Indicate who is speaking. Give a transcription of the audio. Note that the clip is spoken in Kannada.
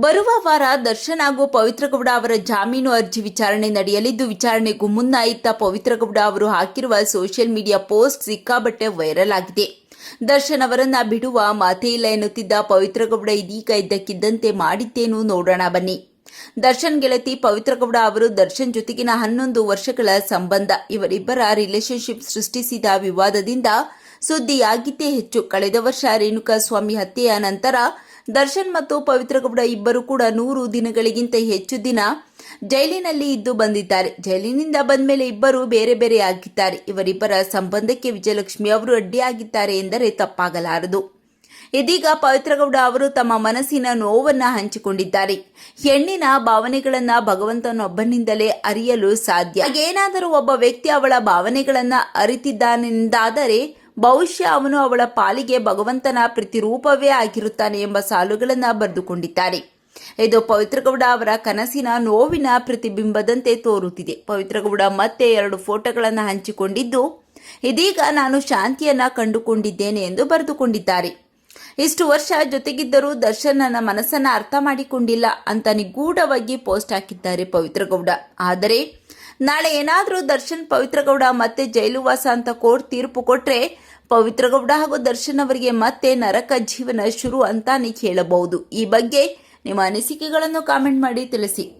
Speaker 1: ಬರುವ ವಾರ ದರ್ಶನ್ ಹಾಗೂ ಪವಿತ್ರಗೌಡ ಅವರ ಜಾಮೀನು ಅರ್ಜಿ ವಿಚಾರಣೆ ನಡೆಯಲಿದ್ದು, ವಿಚಾರಣೆಗೂ ಮುನ್ನ ಇತ್ತ ಪವಿತ್ರಗೌಡ ಅವರು ಹಾಕಿರುವ ಸೋಷಿಯಲ್ ಮೀಡಿಯಾ ಪೋಸ್ಟ್ ಸಿಕ್ಕಾಬಟ್ಟೆ ವೈರಲ್ ಆಗಿದೆ. ದರ್ಶನ್ ಅವರನ್ನ ಬಿಡುವ ಮಾತೇ ಇಲ್ಲ ಎನ್ನುತ್ತಿದ್ದ ಪವಿತ್ರಗೌಡ ಇದೀಗ ಇದ್ದಕ್ಕಿದ್ದಂತೆ ಮಾಡಿದ್ದೇನು ನೋಡೋಣ ಬನ್ನಿ. ದರ್ಶನ್ ಗೆಳತಿ ಪವಿತ್ರಗೌಡ ಅವರು ದರ್ಶನ್ ಜೊತೆಗಿನ ಹನ್ನೊಂದು ವರ್ಷಗಳ ಸಂಬಂಧ ಇವರಿಬ್ಬರ ರಿಲೇಶನ್ಶಿಪ್ ಸೃಷ್ಟಿಸಿದ ವಿವಾದದಿಂದ ಸುದ್ದಿಯಾಗಿದ್ದೇ ಹೆಚ್ಚು. ಕಳೆದ ವರ್ಷ ರೇಣುಕಾ ಸ್ವಾಮಿ ಹತ್ಯೆಯ ನಂತರ ದರ್ಶನ್ ಮತ್ತು ಪವಿತ್ರಗೌಡ ಇಬ್ಬರು ಕೂಡ ನೂರು ದಿನಗಳಿಗಿಂತ ಹೆಚ್ಚು ದಿನ ಜೈಲಿನಲ್ಲಿ ಇದ್ದು ಬಂದಿದ್ದಾರೆ. ಜೈಲಿನಿಂದ ಬಂದ ಮೇಲೆ ಇಬ್ಬರು ಬೇರೆ ಬೇರೆ ಆಗಿದ್ದಾರೆ. ಇವರಿಬ್ಬರ ಸಂಬಂಧಕ್ಕೆ ವಿಜಯಲಕ್ಷ್ಮಿ ಅವರು ಅಡ್ಡಿಯಾಗಿದ್ದಾರೆ ಎಂದರೆ ತಪ್ಪಾಗಲಾರದು. ಇದೀಗ ಪವಿತ್ರಗೌಡ ಅವರು ತಮ್ಮ ಮನಸ್ಸಿನ ನೋವನ್ನ ಹಂಚಿಕೊಂಡಿದ್ದಾರೆ. ಹೆಣ್ಣಿನ ಭಾವನೆಗಳನ್ನ ಭಗವಂತನೊಬ್ಬನಿಂದಲೇ ಅರಿಯಲು ಸಾಧ್ಯ. ಏನಾದರೂ ಒಬ್ಬ ವ್ಯಕ್ತಿ ಅವಳ ಭಾವನೆಗಳನ್ನ ಅರಿತಿದ್ದಾನೆಂದಾದರೆ ಬಹುಶಃ ಅವನು ಅವಳ ಪಾಲಿಗೆ ಭಗವಂತನ ಪ್ರತಿರೂಪವೇ ಆಗಿರುತ್ತಾನೆ ಎಂಬ ಸಾಲುಗಳನ್ನು ಬರೆದುಕೊಂಡಿದ್ದಾರೆ. ಇದು ಪವಿತ್ರಗೌಡ ಅವರ ಕನಸಿನ ನೋವಿನ ಪ್ರತಿಬಿಂಬದಂತೆ ತೋರುತ್ತಿದೆ. ಪವಿತ್ರಗೌಡ ಮತ್ತೆ ಎರಡು ಫೋಟೋಗಳನ್ನು ಹಂಚಿಕೊಂಡಿದ್ದು, ಇದೀಗ ನಾನು ಶಾಂತಿಯನ್ನ ಕಂಡುಕೊಂಡಿದ್ದೇನೆ ಎಂದು ಬರೆದುಕೊಂಡಿದ್ದಾರೆ. ಇಷ್ಟು ವರ್ಷ ಜೊತೆಗಿದ್ದರೂ ದರ್ಶನ್ ನನ್ನ ಮನಸ್ಸನ್ನ ಅರ್ಥ ಮಾಡಿಕೊಂಡಿಲ್ಲ ಅಂತ ನಿಗೂಢವಾಗಿ ಪೋಸ್ಟ್ ಹಾಕಿದ್ದಾರೆ ಪವಿತ್ರಗೌಡ. ಆದರೆ ನಾಳೆ ಏನಾದರೂ ದರ್ಶನ್ ಪವಿತ್ರಗೌಡ ಮತ್ತೆ ಜೈಲುವಾಸ ಅಂತ ಕೋರ್ಟ್ ತೀರ್ಪು ಕೊಟ್ಟರೆ ಪವಿತ್ರಗೌಡ ಹಾಗೂ ದರ್ಶನ್ ಅವರಿಗೆ ಮತ್ತೆ ನರಕ ಜೀವನ ಶುರು ಅಂತಾನೆ ಹೇಳಬಹುದು ಈ ಬಗ್ಗೆ ನಿಮ್ಮ ಅನಿಸಿಕೆಗಳನ್ನು ಕಾಮೆಂಟ್ ಮಾಡಿ ತಿಳಿಸಿ.